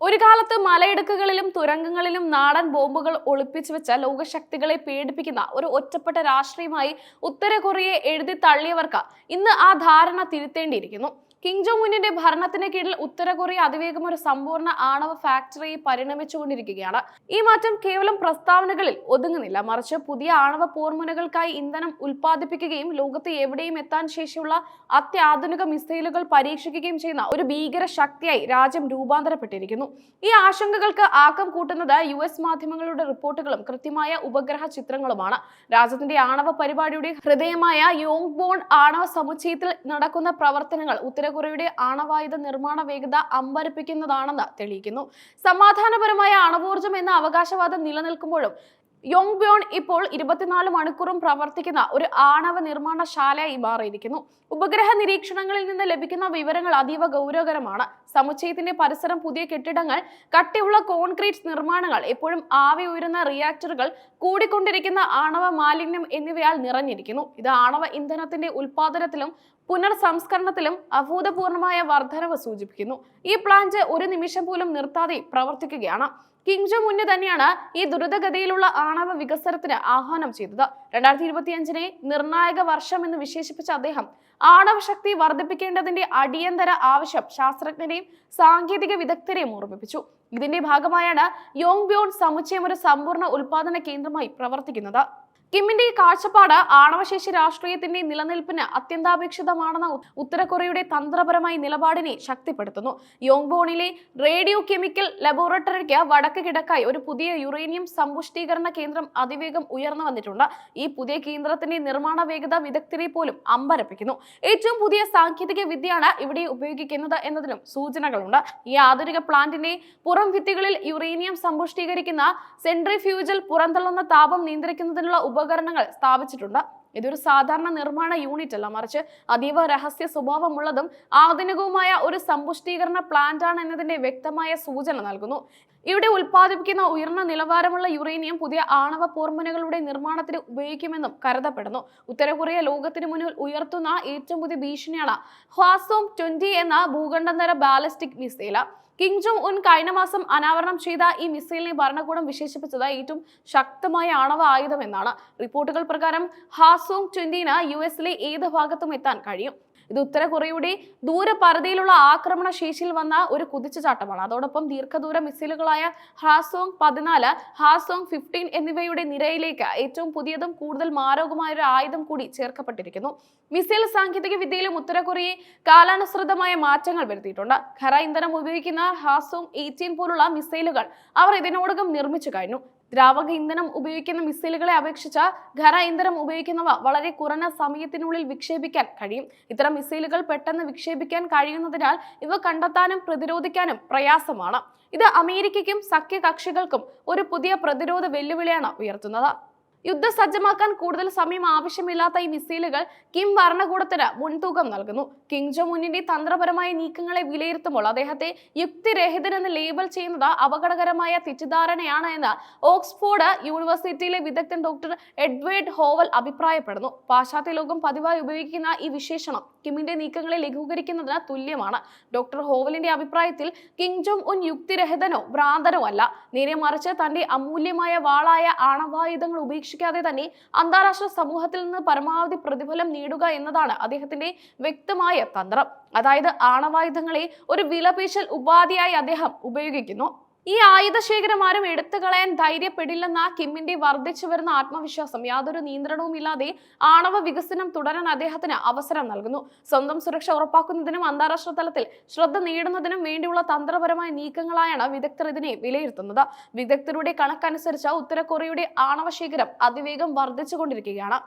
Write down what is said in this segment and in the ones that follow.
ഒരു കാലത്ത് മലയിടുക്കുകളിലും തുരങ്കങ്ങളിലും നാടൻ ബോംബുകൾ ഒളിപ്പിച്ചു വെച്ച ലോകശക്തികളെ പേടിപ്പിക്കുന്ന ഒരു ഒറ്റപ്പെട്ട രാഷ്ട്രീയമായി ഉത്തര കൊറിയയെ എഴുതി തള്ളിയവർക്ക് ഇന്ന് ആ ധാരണ തിരുത്തേണ്ടിയിരിക്കുന്നു. കിങ് ജോങ് ഉന്നിന്റെ ഭരണത്തിന് കീഴിൽ ഉത്തര കൊറിയ അതിവേഗം ഒരു സമ്പൂർണ ആണവ ഫാക്ടറി പരിണമിച്ചുകൊണ്ടിരിക്കുകയാണ്. ഈ മാറ്റം കേവലം പ്രസ്താവനകളിൽ ഒതുങ്ങുന്നില്ല. മറിച്ച് പുതിയ ആണവ പോർമുനകൾക്കായി ഇന്ധനം ഉൽപ്പാദിപ്പിക്കുകയും ലോകത്ത് എവിടെയും എത്താൻ ശേഷിയുള്ള അത്യാധുനിക മിസൈലുകൾ പരീക്ഷിക്കുകയും ചെയ്യുന്ന ഒരു ഭീകര ശക്തിയായി രാജ്യം രൂപാന്തരപ്പെട്ടിരിക്കുന്നു. ഈ ആശങ്കകൾക്ക് ആക്കം കൂട്ടുന്നത് യു എസ് മാധ്യമങ്ങളുടെ റിപ്പോർട്ടുകളും കൃത്യമായ ഉപഗ്രഹ ചിത്രങ്ങളുമാണ്. രാജ്യത്തിന്റെ ആണവ പരിപാടിയുടെ ഹൃദയമായ യോങ് ബോൺ ആണവ സമുച്ചയത്തിൽ നടക്കുന്ന പ്രവർത്തനങ്ങൾ ഉത്തര കൊറിയയുടെ ആണവായുധ നിർമ്മാണ വേഗത അമ്പരപ്പിക്കുന്നതാണെന്ന് തെളിയിക്കുന്നു. സമാധാനപരമായ അണവോർജം എന്ന അവകാശവാദം നിലനിൽക്കുമ്പോഴും യോങ് ബ്യോൺ ഇപ്പോൾ ഇരുപത്തിനാല് മണിക്കൂറും പ്രവർത്തിക്കുന്ന ഒരു ആണവ നിർമ്മാണശാലയായി മാറിയിരിക്കുന്നു. ഉപഗ്രഹ നിരീക്ഷണങ്ങളിൽ നിന്ന് ലഭിക്കുന്ന വിവരങ്ങൾ അതീവ ഗൗരവകരമാണ്. സമുച്ചയത്തിന്റെ പരിസരം പുതിയ കെട്ടിടങ്ങൾ കട്ടിയുള്ള കോൺക്രീറ്റ് നിർമ്മാണങ്ങൾ എപ്പോഴും ആവി ഉയരുന്ന റിയാക്ടറുകൾ കൂടിക്കൊണ്ടിരിക്കുന്ന ആണവ മാലിന്യം എന്നിവയാൽ നിറഞ്ഞിരിക്കുന്നു. ഇത് ആണവ ഇന്ധനത്തിന്റെ ഉൽപാദനത്തിലും പുനർസംസ്കരണത്തിലും അഭൂതപൂർണമായ വർധനവ് സൂചിപ്പിക്കുന്നു. ഈ പ്ലാന്റ് ഒരു നിമിഷം പോലും നിർത്താതെ പ്രവർത്തിക്കുകയാണ്. കിങ് ജോ മുന്നേ തന്നെയാണ് ഈ ദ്രുതഗതിയിലുള്ള ആണവ വികസനത്തിന് ആഹ്വാനം ചെയ്തത്. രണ്ടായിരത്തി ഇരുപത്തിയഞ്ചിനെ നിർണായക വർഷം എന്ന് വിശേഷിപ്പിച്ച അദ്ദേഹം ആണവ ശക്തി വർദ്ധിപ്പിക്കേണ്ടതിന്റെ അടിയന്തര ആവശ്യം ശാസ്ത്രജ്ഞരെയും സാങ്കേതിക വിദഗ്ധരെയും ഓർമ്മിപ്പിച്ചു. ഇതിന്റെ ഭാഗമായാണ് യോങ് ബ്യോൺ സമുച്ചയം ഒരു സമ്പൂർണ ഉൽപാദന കേന്ദ്രമായി പ്രവർത്തിക്കുന്നത്. കിമ്മിന്റെ ഈ കാഴ്ചപ്പാട് ആണവശേഷി രാഷ്ട്രീയത്തിന്റെ നിലനിൽപ്പിന് അത്യന്താപേക്ഷിതമാണെന്ന ഉത്തര കൊറിയയുടെ തന്ത്രപരമായ നിലപാടിനെ ശക്തിപ്പെടുത്തുന്നു. യോങ്ബോണിലെ റേഡിയോ കെമിക്കൽ ലബോറട്ടറിക്ക് വടക്ക് കിടക്കായി ഒരു പുതിയ യുറേനിയം സമ്പുഷ്ടീകരണ കേന്ദ്രം അതിവേഗം ഉയർന്നു വന്നിട്ടുണ്ട്. ഈ പുതിയ കേന്ദ്രത്തിന്റെ നിർമ്മാണ വേഗത വിദഗ്ധരെ പോലും അമ്പരപ്പിക്കുന്നു. ഏറ്റവും പുതിയ സാങ്കേതിക വിദ്യയാണ് ഇവിടെ ഉപയോഗിക്കുന്നത് എന്നതിനും സൂചനകളുണ്ട്. ഈ ആധുനിക പ്ലാന്റിന്റെ പുറം ഭിത്തികളിൽ യുറേനിയം സമ്പുഷ്ടീകരിക്കുന്ന സെൻട്രിഫ്യൂജൽ പുറന്തള്ളുന്ന താപം നിയന്ത്രിക്കുന്നതിനുള്ള ഉപകരണങ്ങൾ സ്ഥാപിച്ചിട്ടുണ്ട്. ഇതൊരു സാധാരണ നിർമ്മാണ യൂണിറ്റ് അല്ല. മറിച്ച് അതീവ രഹസ്യ സ്വഭാവമുള്ളതും ആധുനികവുമായ ഒരു സമ്പുഷ്ടീകരണ പ്ലാന്റ് ആണ് എന്നതിന്റെ വ്യക്തമായ സൂചന നൽകുന്നു. ഇവിടെ ഉൽപ്പാദിപ്പിക്കുന്ന ഉയർന്ന നിലവാരമുള്ള യുറേനിയം പുതിയ ആണവ പോർമുനകളുടെ നിർമ്മാണത്തിന് ഉപയോഗിക്കുമെന്നും കരുതപ്പെടുന്നു. ഉത്തര കൊറിയ ലോകത്തിന് മുന്നിൽ ഉയർത്തുന്ന ഏറ്റവും പുതിയ ഭീഷണിയാണ് ഹ്വാസോം ട്വന്റി എന്ന ഭൂഖണ്ഡന്തര ballistic missile. Kim Jong Un കഴിഞ്ഞ മാസം അനാവരണം ചെയ്ത ഈ മിസൈലിനെ ഭരണകൂടം വിശേഷിപ്പിച്ചത് ഏറ്റവും ശക്തമായ ആണവ ആയുധം എന്നാണ് റിപ്പോർട്ടുകൾ പ്രകാരം ഹാസോങ് ട്വന്റിന് യു എസിലെ ഏത് ഭാഗത്തും എത്താൻ കഴിയും. ഇത് ഉത്തര കൊറിയയുടെ ദൂരപരിധിയിലുള്ള ആക്രമണ ശേഷിയിൽ വന്ന ഒരു കുതിച്ചുചാട്ടമാണ്. അതോടൊപ്പം ദീർഘദൂര മിസൈലുകളായ ഹാസോങ് പതിനാല് ഹാസോങ് ഫിഫ്റ്റീൻ എന്നിവയുടെ നിരയിലേക്ക് ഏറ്റവും പുതിയതും കൂടുതൽ മാരകമായ ഒരു ആയുധം കൂടി ചേർക്കപ്പെട്ടിരിക്കുന്നു. മിസൈൽ സാങ്കേതിക വിദ്യയിലും ഉത്തര കൊറിയയെ കാലാനുസൃതമായ മാറ്റങ്ങൾ വരുത്തിയിട്ടുണ്ട്. ഖര ഇന്ധനം ഉപയോഗിക്കുന്ന ഹാസോങ് എയ്റ്റീൻ പോലുള്ള മിസൈലുകൾ അവർ ഇതിനോടകം നിർമ്മിച്ചു കഴിഞ്ഞു. ദ്രാവക ഇന്ധനം ഉപയോഗിക്കുന്ന മിസൈലുകളെ അപേക്ഷിച്ച് ഖര ഇന്ധനം ഉപയോഗിക്കുന്നവ വളരെ കുറഞ്ഞ സമയത്തിനുള്ളിൽ വിക്ഷേപിക്കാൻ കഴിയും. ഇത്തരം മിസൈലുകൾ പെട്ടെന്ന് വിക്ഷേപിക്കാൻ കഴിയുന്നതിനാൽ ഇവ കണ്ടെത്താനും പ്രതിരോധിക്കാനും പ്രയാസമാണ്. ഇത് അമേരിക്കയ്ക്കും സഖ്യകക്ഷികൾക്കും ഒരു പുതിയ പ്രതിരോധ വെല്ലുവിളിയാണ് ഉയർത്തുന്നത്. യുദ്ധസജ്ജമാക്കാൻ കൂടുതൽ സമയം ആവശ്യമില്ലാത്ത ഈ മിസൈലുകൾ കിം ഭരണകൂടത്തിന് മുൻതൂക്കം നൽകുന്നു. കിങ് ജോ മുന്നിന്റെ തന്ത്രപരമായ നീക്കങ്ങളെ വിലയിരുത്തുമ്പോൾ അദ്ദേഹത്തെ യുക്തിരഹിതനെന്ന് ലേബൽ ചെയ്യുന്നത് അപകടകരമായ തെറ്റിദ്ധാരണയാണ് എന്ന് ഓക്സ്ഫോർഡ് യൂണിവേഴ്സിറ്റിയിലെ വിദഗ്ധൻ ഡോക്ടർ എഡ്വേർഡ് ഹോവൽ അഭിപ്രായപ്പെടുന്നു. പാശ്ചാത്യ ലോകം പതിവായി ഉപയോഗിക്കുന്ന ഈ വിശേഷണം കിമ്മിന്റെ നീക്കങ്ങളെ ലഘൂകരിക്കുന്നതിന് തുല്യമാണ്. ഡോക്ടർ ഹോവലിന്റെ അഭിപ്രായത്തിൽ കിങ് ജോങ് ഉൻ യുക്തിരഹിതനോ ഭ്രാന്തനോ അല്ല. നേരെ മറിച്ച് തന്റെ അമൂല്യമായ വാളായ ആണവായുധങ്ങൾ ഉപേക്ഷിക്കാതെ തന്നെ അന്താരാഷ്ട്ര സമൂഹത്തിൽ നിന്ന് പരമാവധി പ്രതിഫലം നേടുക എന്നതാണ് അദ്ദേഹത്തിന്റെ വ്യക്തമായ തന്ത്രം. അതായത് ആണവായുധങ്ങളെ ഒരു വിലപേശൽ ഉപാധിയായി അദ്ദേഹം ഉപയോഗിക്കുന്നു. ഈ ആയുധശേഖരം ആരും എടുത്തു കളയാൻ ധൈര്യപ്പെടില്ലെന്ന കിമ്മിന്റെ വർദ്ധിച്ചു വരുന്ന ആത്മവിശ്വാസം. യാതൊരു നിയന്ത്രണവുമില്ലാതെ ആണവ വികസനം തുടരാൻ അദ്ദേഹത്തിന് അവസരം നൽകുന്നു. സ്വന്തം സുരക്ഷ ഉറപ്പാക്കുന്നതിനും അന്താരാഷ്ട്ര തലത്തിൽ ശ്രദ്ധ നേടുന്നതിനും വേണ്ടിയുള്ള തന്ത്രപരമായ നീക്കങ്ങളായാണ് വിദഗ്ധർ ഇതിനെ വിലയിരുത്തുന്നത്. വിദഗ്ധരുടെ കണക്കനുസരിച്ച് ഉത്തര കൊറിയയുടെ ആണവ ശേഖരം അതിവേഗം വർദ്ധിച്ചുകൊണ്ടിരിക്കുകയാണ്.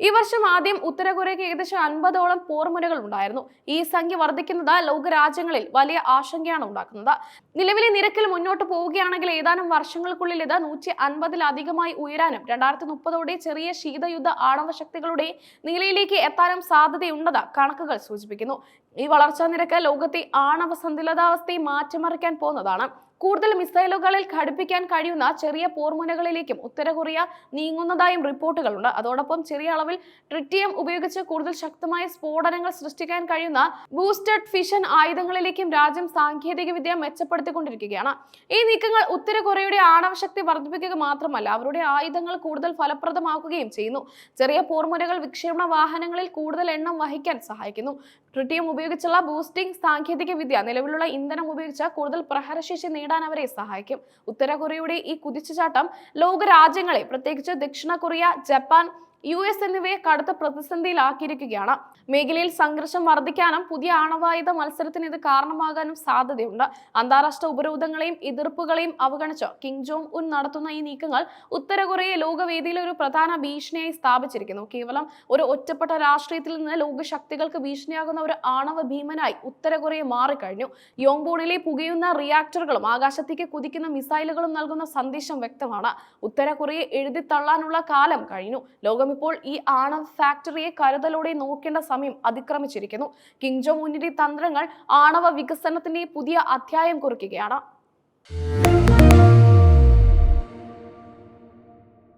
ഈ വർഷം ആദ്യം ഉത്തര കൊറിയയ്ക്ക് ഏകദേശം അൻപതോളം പോർമുനകൾ ഉണ്ടായിരുന്നു. ഈ സംഖ്യ വർദ്ധിക്കുന്നത് ലോകരാജ്യങ്ങളിൽ വലിയ ആശങ്കയാണ് ഉണ്ടാക്കുന്നത്. നിലവിലെ നിരക്കിൽ മുന്നോട്ട് പോവുകയാണെങ്കിൽ ഏതാനും വർഷങ്ങൾക്കുള്ളിൽ ഇത് നൂറ്റി അൻപതിലധികമായി ഉയരാനും രണ്ടായിരത്തി മുപ്പതോടെ ചെറിയ ശീതയുദ്ധ ആണവ ശക്തികളുടെ നിലയിലേക്ക് എത്താനും സാധ്യതയുണ്ടെന്ന് കണക്കുകൾ സൂചിപ്പിക്കുന്നു. ഈ വളർച്ചാ നിരക്ക് ലോകത്തെ ആണവ സന്തുലിതാവസ്ഥയെ മാറ്റിമറിക്കാൻ പോകുന്നതാണ്. കൂടുതൽ മിസൈലുകളിൽ ഘടിപ്പിക്കാൻ കഴിയുന്ന ചെറിയ പോർമുനകളിലേക്കും ഉത്തര കൊറിയ നീങ്ങുന്നതായും റിപ്പോർട്ടുകളുണ്ട്. അതോടൊപ്പം ചെറിയ അളവിൽ ട്രിറ്റിയം ഉപയോഗിച്ച് കൂടുതൽ ശക്തമായ സ്ഫോടനങ്ങൾ സൃഷ്ടിക്കാൻ കഴിയുന്ന ബൂസ്റ്റഡ് ഫിഷൻ ആയുധങ്ങളിലേക്കും രാജ്യം സാങ്കേതിക വിദ്യ മെച്ചപ്പെടുത്തിക്കൊണ്ടിരിക്കുകയാണ്. ഈ നീക്കങ്ങൾ ഉത്തര കൊറിയയുടെ ആണവശക്തി വർദ്ധിപ്പിക്കുക മാത്രമല്ല അവരുടെ ആയുധങ്ങൾ കൂടുതൽ ഫലപ്രദമാക്കുകയും ചെയ്യുന്നു. ചെറിയ പോർമുനകൾ വിക്ഷേപണ വാഹനങ്ങളിൽ കൂടുതൽ എണ്ണം വഹിക്കാൻ സഹായിക്കുന്നു. ട്രിറ്റിയം ഉപയോഗിച്ചുള്ള ബൂസ്റ്റിംഗ് സാങ്കേതിക വിദ്യ നിലവിലുള്ള ഇന്ധനം ഉപയോഗിച്ച് കൂടുതൽ പ്രഹരശേഷി നേടാൻ അവരെ സഹായിക്കും. ഉത്തര കൊറിയയുടെ ഈ കുതിച്ചുചാട്ടം ലോകരാജ്യങ്ങളെ പ്രത്യേകിച്ച് ദക്ഷിണ കൊറിയ ജപ്പാൻ യു എസ് എന്നിവയെ കടുത്ത പ്രതിസന്ധിയിലാക്കിയിരിക്കുകയാണ്. മേഖലയിൽ സംഘർഷം വർദ്ധിക്കാനും പുതിയ ആണവായുധ മത്സരത്തിന് ഇത് കാരണമാകാനും സാധ്യതയുണ്ട്. അന്താരാഷ്ട്ര ഉപരോധങ്ങളെയും എതിർപ്പുകളെയും അവഗണിച്ച് കിങ് ജോങ് ഉൻ നടത്തുന്ന ഈ നീക്കങ്ങൾ ഉത്തര കൊറിയയെ ലോകവേദിയിൽ ഒരു പ്രധാന ഭീഷണിയായി സ്ഥാപിച്ചിരിക്കുന്നു. കേവലം ഒരു ഒറ്റപ്പെട്ട രാഷ്ട്രീയത്തിൽ നിന്ന് ലോകശക്തികൾക്ക് ഭീഷണിയാകുന്ന ഒരു ആണവ ഭീമനായി ഉത്തര കൊറിയ മാറിക്കഴിഞ്ഞു. യോങ്ബോണിലെ പുകയുന്ന റിയാക്ടറുകളും ആകാശത്തേക്ക് കുതിക്കുന്ന മിസൈലുകളും നൽകുന്ന സന്ദേശം വ്യക്തമാണ്. ഉത്തര കൊറിയ എഴുതി തള്ളാനുള്ള കാലം കഴിഞ്ഞു. ലോകം ഇപ്പോൾ ഈ ആണവ ഫാക്ടറിയെ കരുതലോടെ നോക്കേണ്ട സമയം അതിക്രമിച്ചിരിക്കുന്നു. കിങ് ജോങ് തന്ത്രങ്ങൾ ആണവ വികസനത്തിന്റെ പുതിയ അധ്യായം കുറിക്കുകയാണ്.